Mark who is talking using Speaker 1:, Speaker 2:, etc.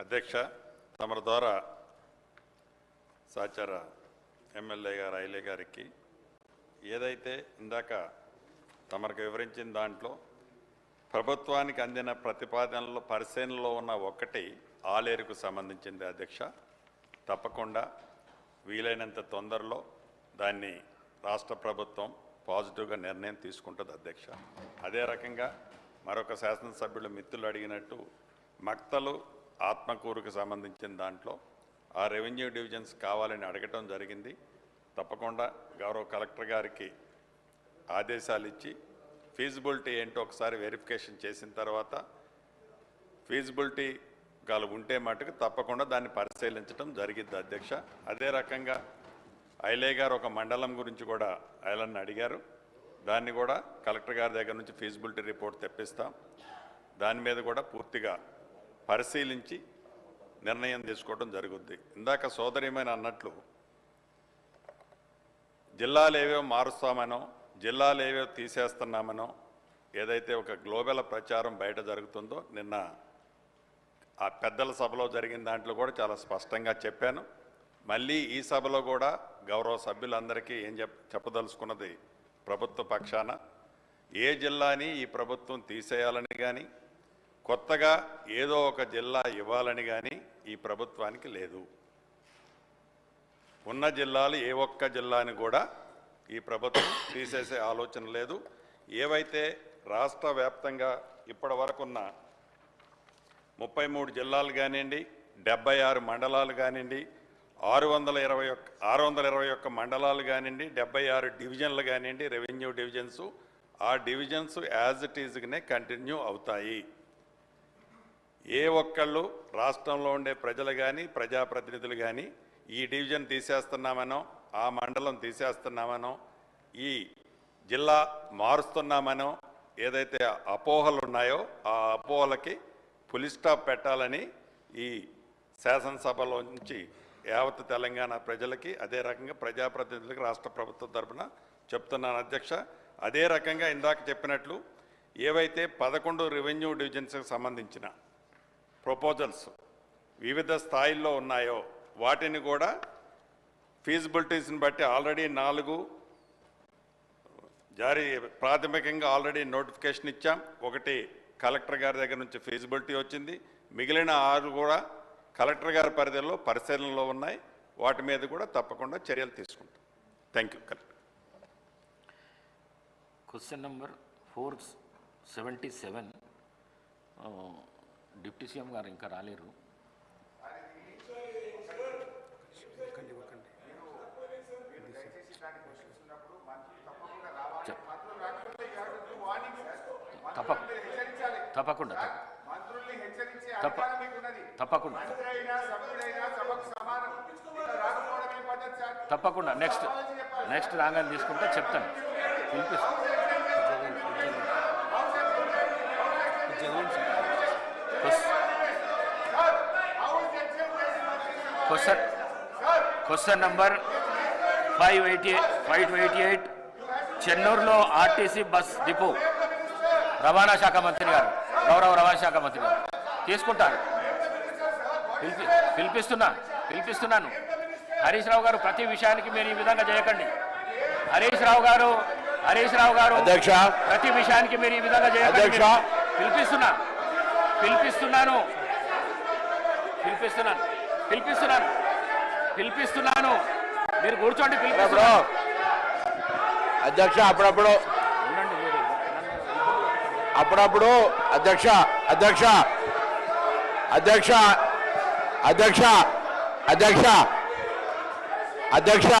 Speaker 1: అధ్యక్ష తమ ద్వారా సహచార ఎమ్మెల్యే గారు ఐలే గారికి ఏదైతే ఇందాక తమరికి వివరించిన దాంట్లో ప్రభుత్వానికి అందిన ప్రతిపాదనలో పరిశీలనలో ఉన్న ఒకటి ఆలేరుకు సంబంధించింది అధ్యక్ష. తప్పకుండా వీలైనంత తొందరలో దాన్ని రాష్ట్ర ప్రభుత్వం పాజిటివ్గా నిర్ణయం తీసుకుంటుంది అధ్యక్ష. అదే రకంగా మరొక శాసనసభ్యులు మిత్రులు అడిగినట్టు మక్తలు ఆత్మకూరుకు సంబంధించిన దాంట్లో ఆ రెవెన్యూ డివిజన్స్ కావాలని అడగటం జరిగింది. తప్పకుండా గౌరవ కలెక్టర్ గారికి ఆదేశాలు ఇచ్చి ఫీజిబిలిటీ ఏంటో ఒకసారి వెరిఫికేషన్ చేసిన తర్వాత ఫీజిబిలిటీ గాలు ఉంటే మటుకు తప్పకుండా దాన్ని పరిశీలించడం జరిగింది అధ్యక్ష. అదే రకంగా ఐలే గారు ఒక మండలం గురించి కూడా ఐలన్ అడిగారు. దాన్ని కూడా కలెక్టర్ గారి దగ్గర నుంచి ఫీజిబిలిటీ రిపోర్ట్ తెప్పిస్తాం. దాని మీద కూడా పూర్తిగా పరిశీలించి నిర్ణయం తీసుకోవడం జరుగుద్ది. ఇందాక సోదరిమైన అన్నట్లు జిల్లాలు ఏవేవో మారుస్తామనో జిల్లాలు ఏవేవో తీసేస్తున్నామనో ఏదైతే ఒక గ్లోబల్ ప్రచారం బయట జరుగుతుందో నిన్న ఆ పెద్దల సభలో జరిగిన దాంట్లో కూడా చాలా స్పష్టంగా చెప్పాను. మళ్ళీ ఈ సభలో కూడా గౌరవ సభ్యులందరికీ ఏం చెప్ చెప్పదలుచుకున్నది ప్రభుత్వ పక్షాన. ఏ జిల్లాని ఈ ప్రభుత్వం తీసేయాలని కానీ కొత్తగా ఏదో ఒక జిల్లా ఇవ్వాలని కానీ ఈ ప్రభుత్వానికి లేదు. ఉన్న జిల్లాలు ఏ ఒక్క జిల్లాని కూడా ఈ ప్రభుత్వం తీసేసే ఆలోచన లేదు. ఏవైతే రాష్ట్ర వ్యాప్తంగా ఇప్పటి వరకున్న ముప్పై మూడు జిల్లాలు కానివ్వండి డెబ్బై ఆరు మండలాలు కానివ్వండి ఆరు వందల ఇరవై ఒక్క ఆరు వందల ఇరవై ఒక్క మండలాలు కానివ్వండి డెబ్బై ఆరు డివిజన్లు కానివ్వండి రెవెన్యూ డివిజన్స్ ఆ డివిజన్స్ యాజ్ ఇట్ ఈజ్గానే కంటిన్యూ అవుతాయి. ఏ ఒక్కళ్ళు రాష్ట్రంలో ఉండే ప్రజలు కానీ ప్రజాప్రతినిధులు కానీ ఈ డివిజన్ తీసేస్తున్నామనో ఆ మండలం తీసేస్తున్నామనో ఈ జిల్లా మారుస్తున్నామనో ఏదైతే అపోహలు ఉన్నాయో ఆ అపోహలకి పులి స్టాప్ పెట్టాలని ఈ శాసనసభలోంచి యావత్ తెలంగాణ ప్రజలకి అదే రకంగా ప్రజాప్రతినిధులకి రాష్ట్ర ప్రభుత్వం తరఫున చెప్తున్నాను అధ్యక్ష. అదే రకంగా ఇందాక చెప్పినట్లు ఏవైతే పదకొండు రెవెన్యూ డివిజన్స్కి సంబంధించిన ప్రపోజల్స్ వివిధ స్థాయిల్లో ఉన్నాయో వాటిని కూడా ఫీజిబిలిటీస్ని బట్టి ఆల్రెడీ నాలుగు జారీ ప్రాథమికంగా ఆల్రెడీ నోటిఫికేషన్ ఇచ్చాం. ఒకటి కలెక్టర్ గారి దగ్గర నుంచి ఫీజిబిలిటీ వచ్చింది. మిగిలిన ఆరు కూడా కలెక్టర్ గారి పరిధిలో పరిశీలనలో ఉన్నాయి. వాటి మీద కూడా తప్పకుండా చర్యలు తీసుకుంటాం. Thank you collector
Speaker 2: question number four seventy seven deputy CM గారు ఇంకా రాలేరు. తప్పకుండా తప్పకుండా. తప్పకుండా నెక్స్ట్ నెక్స్ట్ రాగానే తీసుకుంటే చెప్తాను. పిలిపిస్తాను question question number five eighty five eighty eight చెన్నూరులో RTC bus depot రవాణా శాఖ మంత్రి గారు గౌరవ రవాణా శాఖ మంత్రి గారు తీసుకుంటాను పిలిపి పిలిపిస్తున్నా పిలిపిస్తున్నాను. హరీష్ రావు గారు ప్రతి విషయానికి మీరు ఈ విధంగా చేయకండి. హరీష్ రావు గారు హరీష్ రావు గారు
Speaker 3: అధ్యక్ష.
Speaker 2: ప్రతి విషయానికి మీరు ఈ విధంగా చేయకండి. పిలిపిస్తున్నా పిలిపిస్తున్నాను. పిలిపిస్తున్నాను. పిలిపిస్తున్నాను. పిలిపిస్తున్నాను. మీరు కూర్చోండి
Speaker 3: బ్రో
Speaker 2: పిలిపిస్తున్నాను.
Speaker 3: అధ్యక్ష అప్పుడప్పుడు. అప్పుడప్పుడు అధ్యక్ష అధ్యక్ష అధ్యక్ష అధ్యక్ష అధ్యక్ష అధ్యక్ష.